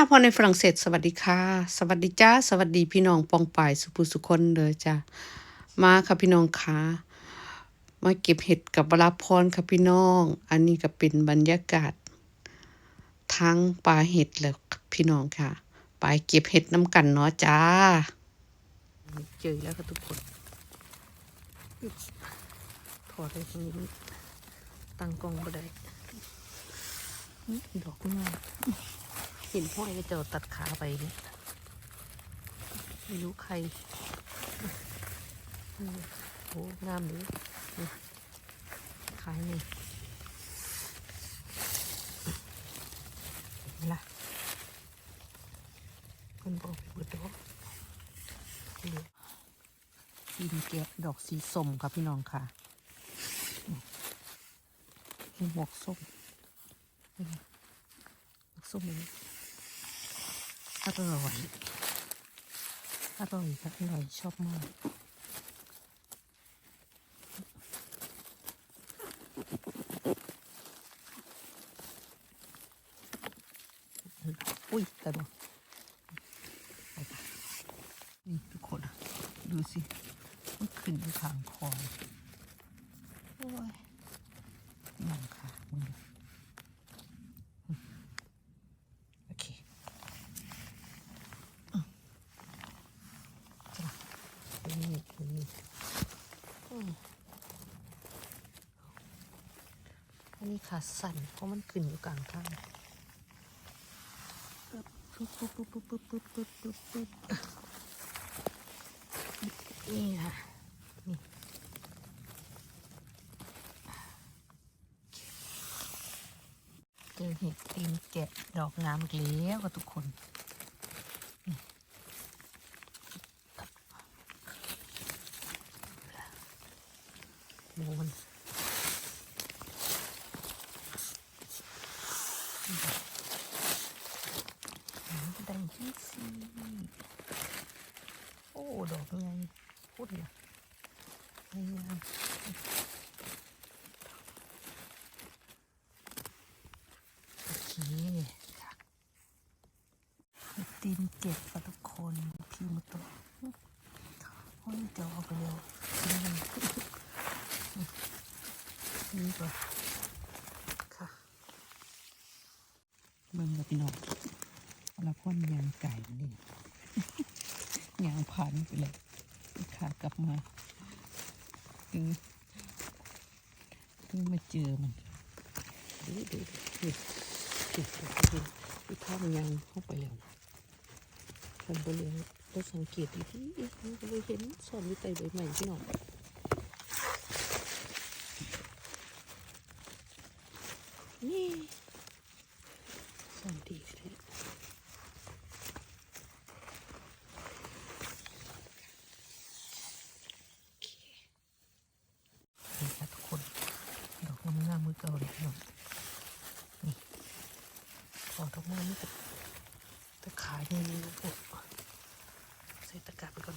าพรในฝรั่งเศส สวัสดีค่ะ สวัสดีจ้า สวัสดีพี่น้องปองป่ายสุภุสุคนเลยจ้ามาค่ะพี่น้องค่ะมาเก็บเห็ดกับวราพรค่ะพี่น้อง อันนี้ก็เป็นบรรยากาศ ทั้งปลาเห็ดแล้วพี่น้องค่ะ ไปเก็บเห็ดน้ำกันเนาะจ้า เจอแล้วค่ะทุกคนถอดเลยตรงนี้ตั้งกล้องบ่ได้ดอกงามเห็นห้อยก็จะเอาตัดขาไปนี่ไม่รู้ใครโอ้งามเลยขายนี่ล่ะคนบอกไปเบิดดอกกินแกะดอกสีส้มครับพี่น้องค่ะหมวกส้มนี่หมวกส้มเลย อร่อย อร่อยครับอร่อยชอบมากอุ้ยกระโดดนี่ทุกคนดูสิมันขึ้นอยู่ทางคอโอ้ยนั่งค่ะมึงดูโอเค นี่นี่อืม อันนี้ขาสั่นเพราะมันขึ้นอยู่กลางทางปึ๊บปึ๊บปึ๊บปึ๊บปึ๊บปึ๊บปึ๊บปึ๊บปึ๊บนี่ค่ะนี่เจอเห็ดตีนแกะดอกงามอีกแล้วกับทุกคนโมน ซีโอ้ ดอกไงพูดเลยไงงาโอเคค่ะตีนเก็บกับทุกคนพิมพ์ตัวโอ้ยจอกไปแล้วนี่ก่อนค่ะเบิ่งกับพี่น้องแล้วพ่นยางไก่นี่ ยางพันไปเลยขากลับมาถึงถึงมาเจอมันดูดูดูดูดูดูดูภาพมันยังเข้าไปแล้วคนบริเวณเราสังเกตดีที่นก็เราเห็นสอนอยู่ใต้ใบไม้พี่น้อง นี่สวัสดีสิโอเคนี่ค่ะทุกคน ดอกงามๆมือเก่าเลยพี่น้องนี่ ขอดอกไม้นี่กับตะขายนี่โอ้ใส่ตะกร้าไปก่อน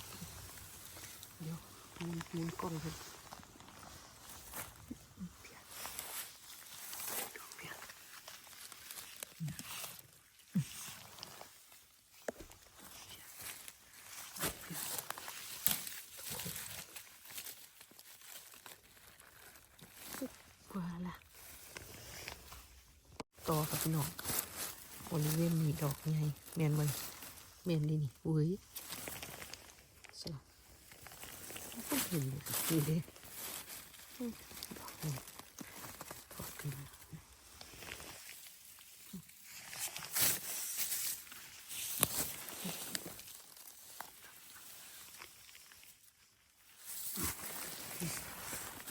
เดี๋ยวมันมุนกล้องเลยต่อกับพี่น้อง บริเวณนี้ดอกไงแมนมันแมนนี่นี่เว้ยสลับก็เห็นเลยนี่เด้ดอกนี่ถอดขึ้นมา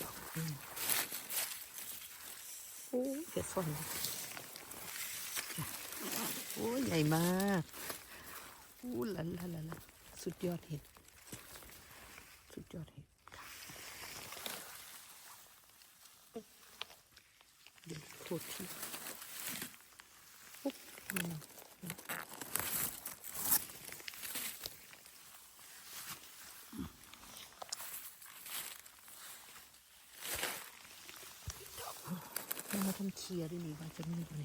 ดอกนี่โอ้ยเกิดฝน โอ้ใหญ่มากอู้หลันลันลันสุดยอดเห็ด สุดยอดเห็ดเดี๋ยวโทษทีปุ๊บมาทำเคลียร์ด้วยนี่ว่าจะมีอะไร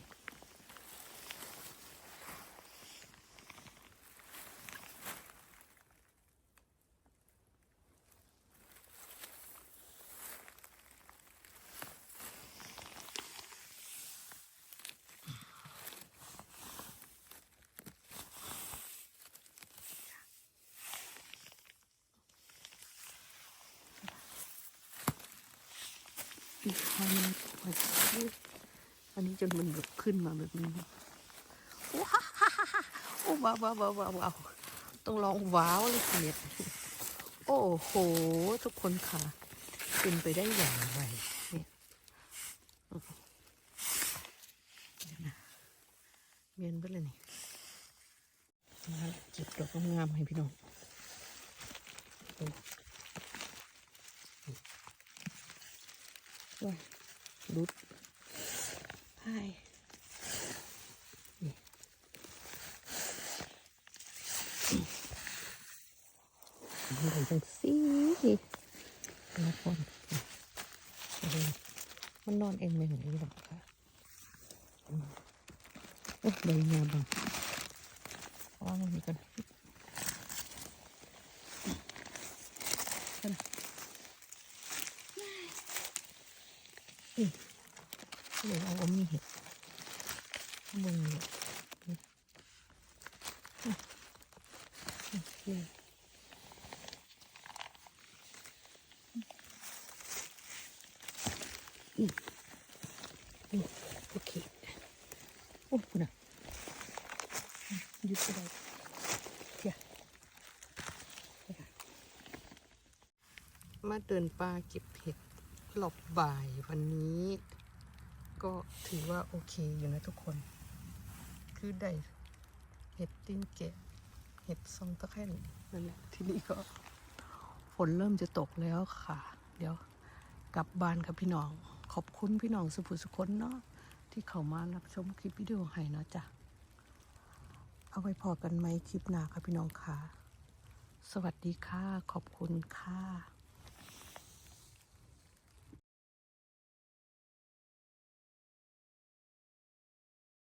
ปีกไม้มันอันนี้จนมันแบบขึ้นมาแบบนี้ว้าวโอ้ว้าวว้าวว้าวว้าวต้องลองว้าวเลยทีเด็ดโอ้โห ทุกคนค่ะเป็นไปได้อย่างไรเนี่ยเดี๋ยนเมียนไปเลยนี่มาเก็บดอกงามให้พี่น้อง โอ้ว้ายรุดไายนี่มันเป็นจังซี่ละคนนี่มันนอนเองไม่เหมือนนี้หรอกค่ะอืมโอ้ใบงามบังเพราะว่ามันมีกันกัน เดี๋ยวเอาอมมีเห็ดมึงเนี่ยอืมอืมโอเคโอ้คุณอะหยุดได้เที่ยมาเดินป่าเก็บเห็ดหลบบ่ายวันนี้ ก็ถือว่าโอเคอยู่นะทุกคน คือได้เห็ดตีนแกะเห็ดซองตะแค่นนั่นแหละที่นี้ก็ฝนเริ่มจะตกแล้วค่ะ เดี๋ยวกลับบ้านครับพี่น้อง ขอบคุณพี่น้องสุภุสุคนเนาะที่เข้ามารับชมคลิปวิดีโอให้เนาะจ้ะเอาไว้พอกันไหมคลิปหน้าครับพี่น้องค่ะ สวัสดีค่ะ ขอบคุณค่ะ